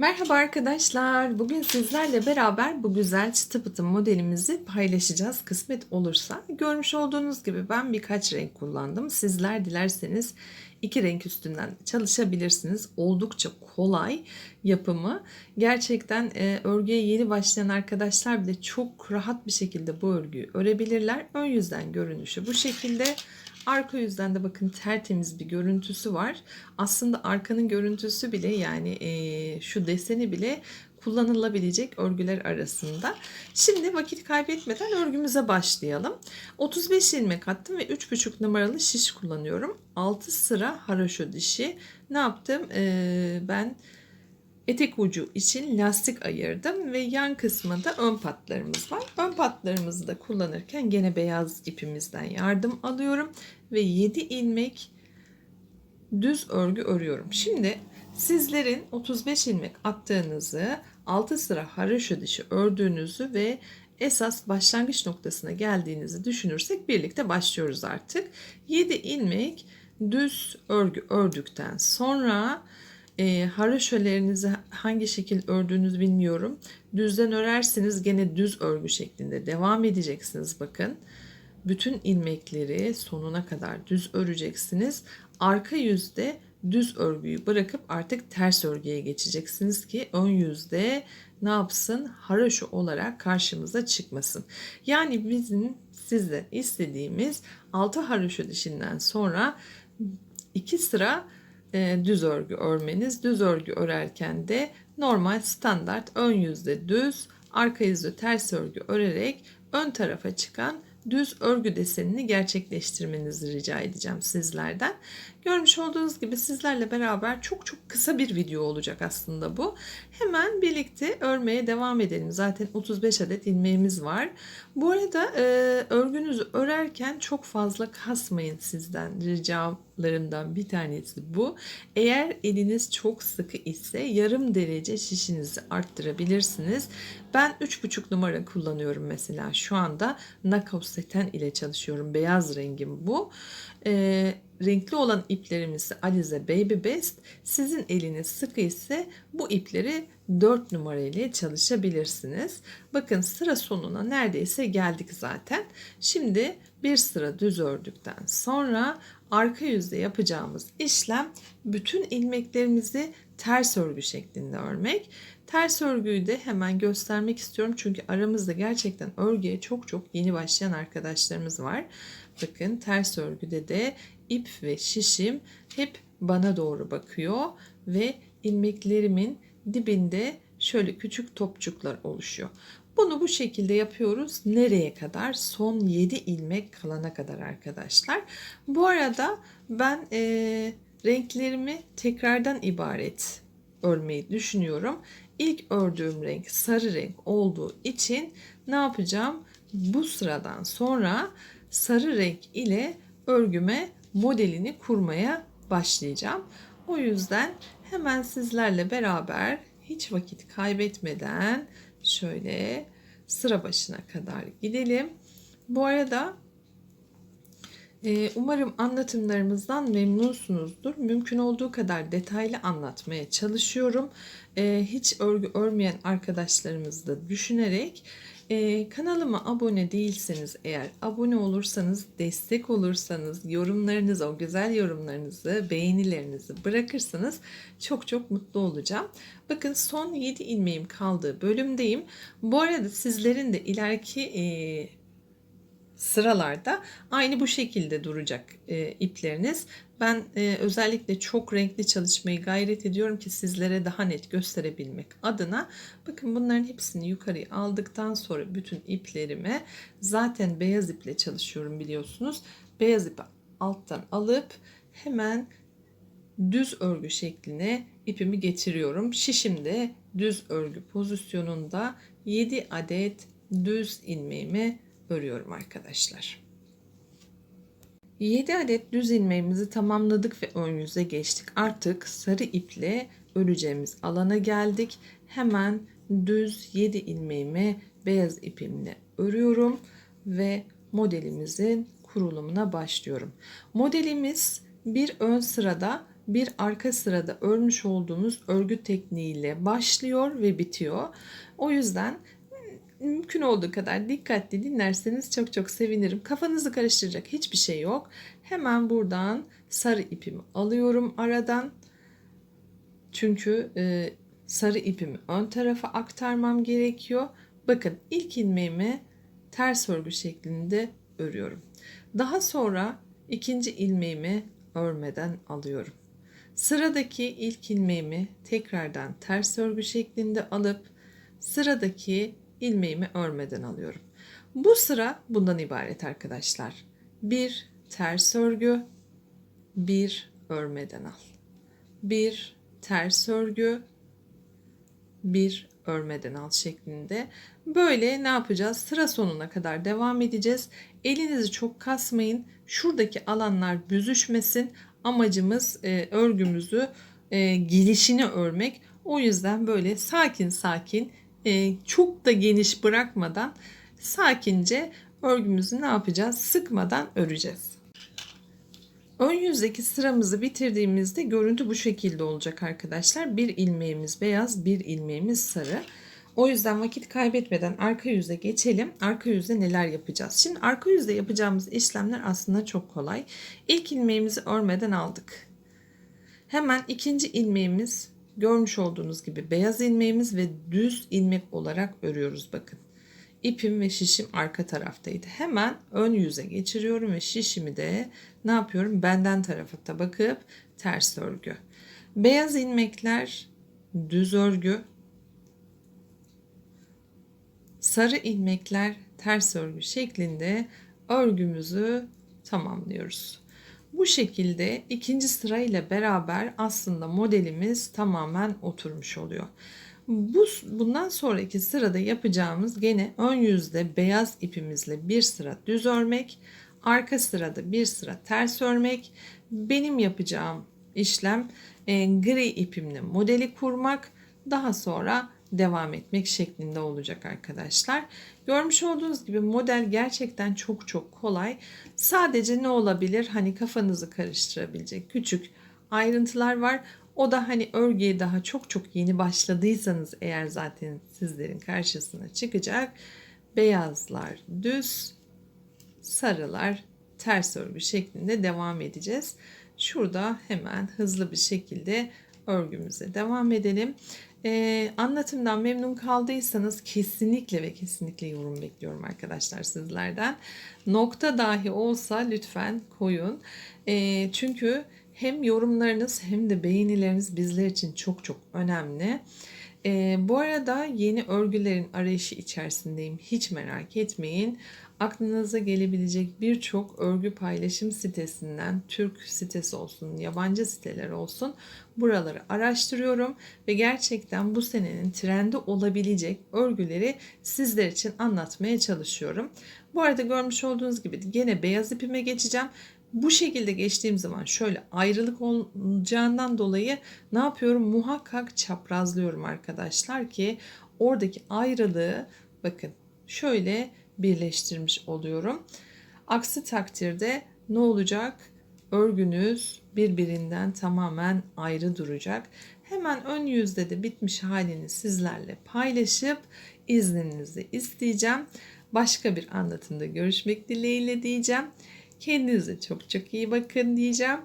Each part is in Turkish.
Merhaba arkadaşlar. Bugün sizlerle beraber bu güzel çıtı pıtı modelimizi paylaşacağız. Kısmet olursa. Görmüş olduğunuz gibi ben birkaç renk kullandım. Sizler dilerseniz iki renk üstünden çalışabilirsiniz. Oldukça kolay yapımı. Gerçekten e, örgüye yeni başlayan arkadaşlar bile çok rahat bir şekilde bu örgüyü örebilirler. Ön yüzden görünüşü bu şekilde. Arka yüzden de bakın tertemiz bir görüntüsü var. Aslında arkanın görüntüsü bile yani e, şu deseni bile kullanılabilecek örgüler arasında. Şimdi vakit kaybetmeden örgümüze başlayalım. 35 ilmek attım ve 3,5 numaralı şiş kullanıyorum. 6 sıra haraşo dişi. Ne yaptım? Ee, ben etek ucu için lastik ayırdım ve yan kısmında ön patlarımız var. Ön patlarımızı da kullanırken gene beyaz ipimizden yardım alıyorum ve 7 ilmek düz örgü örüyorum. Şimdi sizlerin 35 ilmek attığınızı 6 sıra haraşo dişi ördüğünüzü ve esas başlangıç noktasına geldiğinizi düşünürsek birlikte başlıyoruz artık. 7 ilmek düz örgü ördükten sonra e, haraşolarınızı hangi şekil ördüğünüzü bilmiyorum. Düzden örerseniz gene düz örgü şeklinde devam edeceksiniz bakın. Bütün ilmekleri sonuna kadar düz öreceksiniz. Arka yüzde düz örgüyü bırakıp artık ters örgüye geçeceksiniz ki ön yüzde ne yapsın? Haraşo olarak karşımıza çıkmasın. Yani bizim sizden istediğimiz altı haraşo dişinden sonra iki sıra e, düz örgü örmeniz. Düz örgü örerken de normal standart ön yüzde düz, arka yüzde ters örgü örerek ön tarafa çıkan düz örgü desenini gerçekleştirmenizi rica edeceğim sizlerden. Görmüş olduğunuz gibi sizlerle beraber çok çok kısa bir video olacak aslında bu. Hemen birlikte örmeye devam edelim. Zaten 35 adet ilmeğimiz var. Bu arada e, örgünüzü örerken çok fazla kasmayın sizden ricalarımdan bir tanesi bu. Eğer eliniz çok sıkı ise yarım derece şişinizi arttırabilirsiniz. Ben 3,5 numara kullanıyorum mesela şu anda. Knockout seten ile çalışıyorum. Beyaz rengim bu. Ee, renkli olan iplerimiz Alize Baby Best. Sizin eliniz sıkı ise bu ipleri 4 numara ile çalışabilirsiniz. Bakın sıra sonuna neredeyse geldik zaten. Şimdi bir sıra düz ördükten sonra arka yüzde yapacağımız işlem bütün ilmeklerimizi ters örgü şeklinde örmek. Ters örgüyü de hemen göstermek istiyorum çünkü aramızda gerçekten örgüye çok çok yeni başlayan arkadaşlarımız var. Bakın ters örgüde de ip ve şişim hep bana doğru bakıyor ve ilmeklerimin dibinde şöyle küçük topçuklar oluşuyor. Bunu bu şekilde yapıyoruz. Nereye kadar? Son 7 ilmek kalana kadar arkadaşlar. Bu arada ben e, renklerimi tekrardan ibaret örmeyi düşünüyorum. İlk ördüğüm renk sarı renk olduğu için ne yapacağım? Bu sıradan sonra sarı renk ile örgüme modelini kurmaya başlayacağım. O yüzden hemen sizlerle beraber hiç vakit kaybetmeden şöyle sıra başına kadar gidelim. Bu arada e, umarım anlatımlarımızdan memnunsunuzdur. Mümkün olduğu kadar detaylı anlatmaya çalışıyorum. E, hiç örgü örmeyen arkadaşlarımızı da düşünerek ee, kanalıma abone değilseniz eğer abone olursanız, destek olursanız, yorumlarınızı, o güzel yorumlarınızı, beğenilerinizi bırakırsanız çok çok mutlu olacağım. Bakın son 7 ilmeğim kaldığı bölümdeyim. Bu arada sizlerin de ileriki e, sıralarda aynı bu şekilde duracak e, ipleriniz. Ben e, özellikle çok renkli çalışmayı gayret ediyorum ki sizlere daha net gösterebilmek adına. Bakın bunların hepsini yukarıya aldıktan sonra bütün iplerime zaten beyaz iple çalışıyorum biliyorsunuz. Beyaz ipi alttan alıp hemen düz örgü şekline ipimi getiriyorum. Şişimde düz örgü pozisyonunda 7 adet düz ilmeğimi örüyorum arkadaşlar. 7 adet düz ilmeğimizi tamamladık ve ön yüze geçtik. Artık sarı iple öreceğimiz alana geldik. Hemen düz 7 ilmeğimi beyaz ipimle örüyorum ve modelimizin kurulumuna başlıyorum. Modelimiz bir ön sırada bir arka sırada örmüş olduğumuz örgü tekniğiyle başlıyor ve bitiyor. O yüzden mümkün olduğu kadar dikkatli dinlerseniz çok çok sevinirim. Kafanızı karıştıracak hiçbir şey yok. Hemen buradan sarı ipimi alıyorum aradan. Çünkü e, sarı ipimi ön tarafa aktarmam gerekiyor. Bakın ilk ilmeğimi ters örgü şeklinde örüyorum. Daha sonra ikinci ilmeğimi örmeden alıyorum. Sıradaki ilk ilmeğimi tekrardan ters örgü şeklinde alıp sıradaki ilmeğimi örmeden alıyorum. Bu sıra bundan ibaret arkadaşlar. Bir ters örgü, bir örmeden al. Bir ters örgü, bir örmeden al şeklinde. Böyle ne yapacağız? Sıra sonuna kadar devam edeceğiz. Elinizi çok kasmayın. Şuradaki alanlar büzüşmesin. Amacımız e, örgümüzü e, gelişini örmek. O yüzden böyle sakin sakin e, çok da geniş bırakmadan sakince örgümüzü ne yapacağız? Sıkmadan öreceğiz. Ön yüzdeki sıramızı bitirdiğimizde görüntü bu şekilde olacak arkadaşlar. Bir ilmeğimiz beyaz, bir ilmeğimiz sarı. O yüzden vakit kaybetmeden arka yüze geçelim. Arka yüzde neler yapacağız? Şimdi arka yüzde yapacağımız işlemler aslında çok kolay. İlk ilmeğimizi örmeden aldık. Hemen ikinci ilmeğimiz görmüş olduğunuz gibi beyaz ilmeğimiz ve düz ilmek olarak örüyoruz bakın. İpim ve şişim arka taraftaydı. Hemen ön yüze geçiriyorum ve şişimi de ne yapıyorum? Benden tarafa bakıp ters örgü. Beyaz ilmekler düz örgü. Sarı ilmekler ters örgü şeklinde örgümüzü tamamlıyoruz. Bu şekilde ikinci sırayla beraber aslında modelimiz tamamen oturmuş oluyor. Bu, bundan sonraki sırada yapacağımız gene ön yüzde beyaz ipimizle bir sıra düz örmek, arka sırada bir sıra ters örmek. Benim yapacağım işlem e, gri ipimle modeli kurmak. Daha sonra devam etmek şeklinde olacak arkadaşlar. Görmüş olduğunuz gibi model gerçekten çok çok kolay. Sadece ne olabilir? Hani kafanızı karıştırabilecek küçük ayrıntılar var. O da hani örgüye daha çok çok yeni başladıysanız eğer zaten sizlerin karşısına çıkacak. Beyazlar düz, sarılar ters örgü şeklinde devam edeceğiz. Şurada hemen hızlı bir şekilde örgümüze devam edelim. Ee, anlatımdan memnun kaldıysanız kesinlikle ve kesinlikle yorum bekliyorum arkadaşlar sizlerden. Nokta dahi olsa lütfen koyun. Ee, çünkü hem yorumlarınız hem de beğenileriniz bizler için çok çok önemli. Ee, bu arada yeni örgülerin arayışı içerisindeyim. Hiç merak etmeyin. Aklınıza gelebilecek birçok örgü paylaşım sitesinden, Türk sitesi olsun, yabancı siteler olsun buraları araştırıyorum ve gerçekten bu senenin trendi olabilecek örgüleri sizler için anlatmaya çalışıyorum. Bu arada görmüş olduğunuz gibi gene beyaz ipime geçeceğim bu şekilde geçtiğim zaman şöyle ayrılık olacağından dolayı ne yapıyorum? Muhakkak çaprazlıyorum arkadaşlar ki oradaki ayrılığı bakın şöyle birleştirmiş oluyorum. Aksi takdirde ne olacak? Örgünüz birbirinden tamamen ayrı duracak. Hemen ön yüzde de bitmiş halini sizlerle paylaşıp izninizi isteyeceğim. Başka bir anlatımda görüşmek dileğiyle diyeceğim. Kendinize çok çok iyi bakın diyeceğim.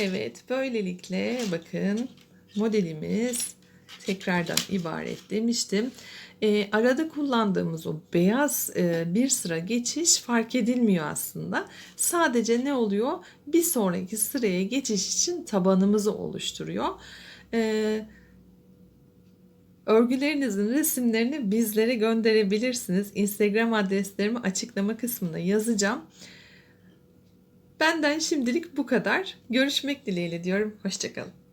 Evet böylelikle bakın modelimiz tekrardan ibaret demiştim. E, arada kullandığımız o beyaz e, bir sıra geçiş fark edilmiyor aslında. Sadece ne oluyor? Bir sonraki sıraya geçiş için tabanımızı oluşturuyor. E, örgülerinizin resimlerini bizlere gönderebilirsiniz. Instagram adreslerimi açıklama kısmına yazacağım. Benden şimdilik bu kadar. Görüşmek dileğiyle diyorum. Hoşçakalın.